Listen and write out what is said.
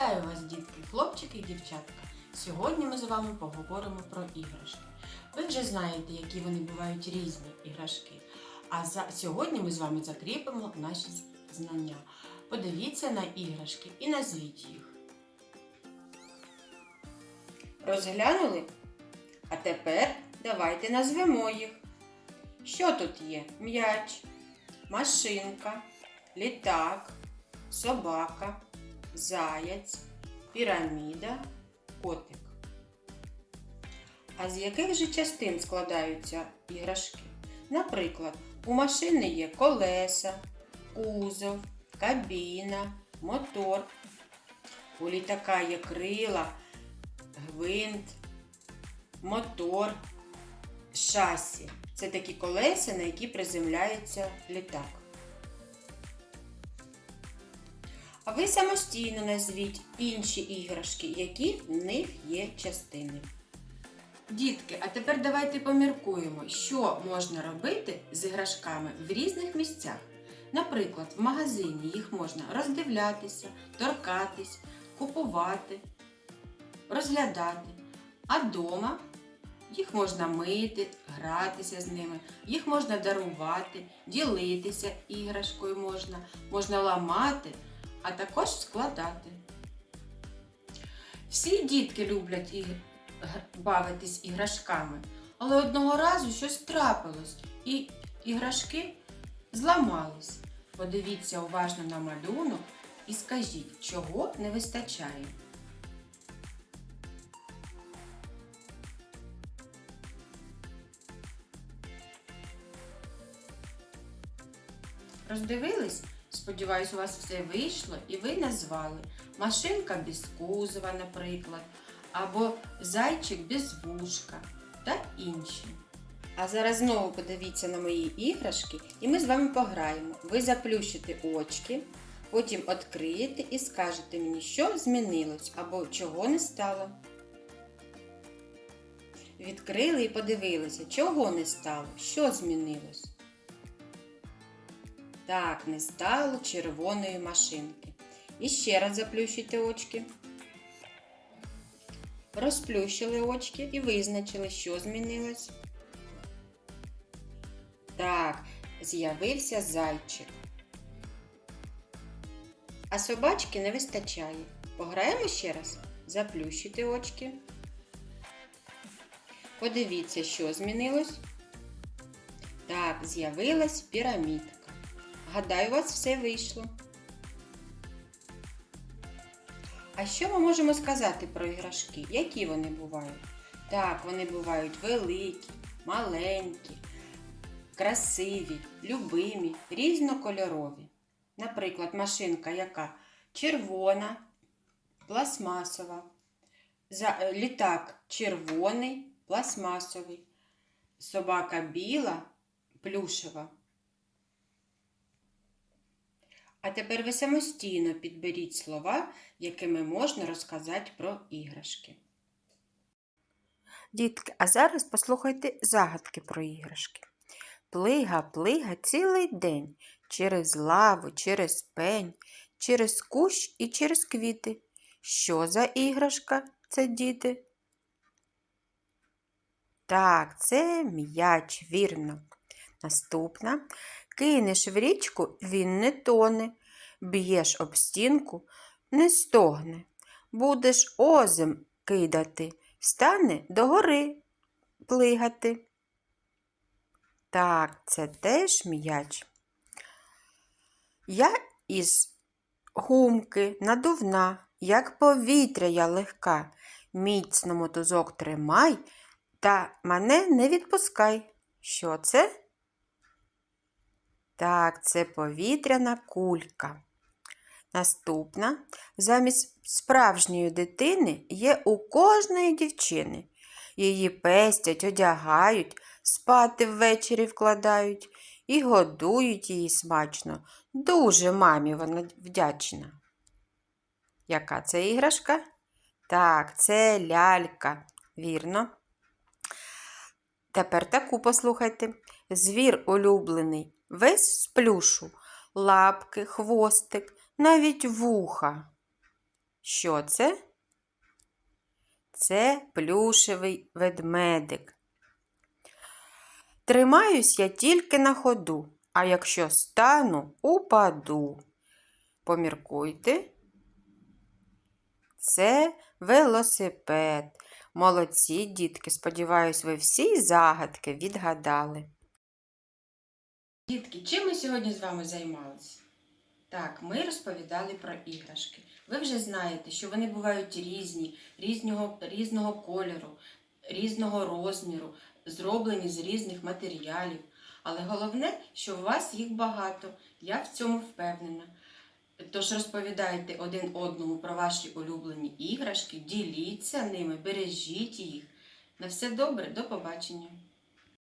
Вітаю вас, дітки, хлопчики і дівчатка. Сьогодні ми з вами поговоримо про іграшки. Ви вже знаєте, які вони бувають різні іграшки. А за... сьогодні ми з вами закріпимо наші знання. Подивіться на іграшки і назвіть їх. Розглянули? А тепер давайте назвемо їх. Що тут є? М'яч, машинка, літак, собака, заяць, піраміда, котик. А з яких же частин складаються іграшки? Наприклад, у машини є колеса, кузов, кабіна, мотор. У літака є крила, гвинт, мотор, шасі. Це такі колеса, на які приземляється літак. А ви самостійно назвіть інші іграшки, які в них є частини. Дітки, а тепер давайте поміркуємо, що можна робити з іграшками в різних місцях. Наприклад, в магазині їх можна роздивлятися, торкатись, купувати, розглядати. А вдома їх можна мити, гратися з ними, їх можна дарувати, ділитися іграшкою можна, можна ламати, а також складати. Всі дітки люблять г- бавитись іграшками, але одного разу щось трапилось, і іграшки зламались. Подивіться уважно на малюнок і скажіть, чого не вистачає. Роздивились? Сподіваюсь, у вас все вийшло і ви назвали машинка без кузова, наприклад, або зайчик без вушка та інші. А зараз знову подивіться на мої іграшки, і ми з вами пограємо. Ви заплющите очки, потім відкриєте і скажете мені, що змінилось або чого не стало. Відкрили і подивилися, чого не стало, що змінилось. Так, не стало червоної машинки. І ще раз заплющуйте очки. Розплющили очки і визначили, що змінилось. Так, з'явився зайчик. А собачки не вистачає. Пограємо ще раз. Заплющуйте очки. Подивіться, що змінилось. Так, з'явилась пірамідка. Гадаю, у вас все вийшло. А що ми можемо сказати про іграшки? Які вони бувають? Так, вони бувають великі, маленькі, красиві, любимі, різнокольорові. Наприклад, машинка, яка червона, пластмасова, е, літак червоний, пластмасовий, собака біла, плюшева. А тепер ви самостійно підберіть слова, якими можна розказати про іграшки. Дітки, а зараз послухайте загадки про іграшки. Плига, плига цілий день через лаву, через пень, через кущ і через квіти. Що за іграшка це діти? Так, це м'яч, вірно. Наступна. Кинеш в річку, він не тоне. Б'єш об стінку, не стогне. Будеш озим кидати, стане догори плигати. Так, це теж м'яч. Я із гумки надувна, як повітря я легка. Міцно мотузок тримай та мене не відпускай. Що це? Так, це повітряна кулька. Наступна. Замість справжньої дитини є у кожної дівчини. Її пестять, одягають, спати ввечері вкладають і годують її смачно. Дуже мамі вона вдячна. Яка це іграшка? Так, це лялька. Вірно. Тепер таку послухайте. Звір улюблений, весь з плюшу, лапки, хвостик, навіть вуха. Що це? Це плюшевий ведмедик. Тримаюсь я тільки на ходу, а якщо стану, упаду. Поміркуйте. Це велосипед. Молодці, дітки. Сподіваюсь, ви всі загадки відгадали. Дітки, чим ми сьогодні з вами займалися? Так, ми розповідали про іграшки. Ви вже знаєте, що вони бувають різні, різного, різного кольору, різного розміру, зроблені з різних матеріалів. Але головне, що у вас їх багато. Я в цьому впевнена. Тож розповідайте один одному про ваші улюблені іграшки, діліться ними, бережіть їх. На все добре, до побачення!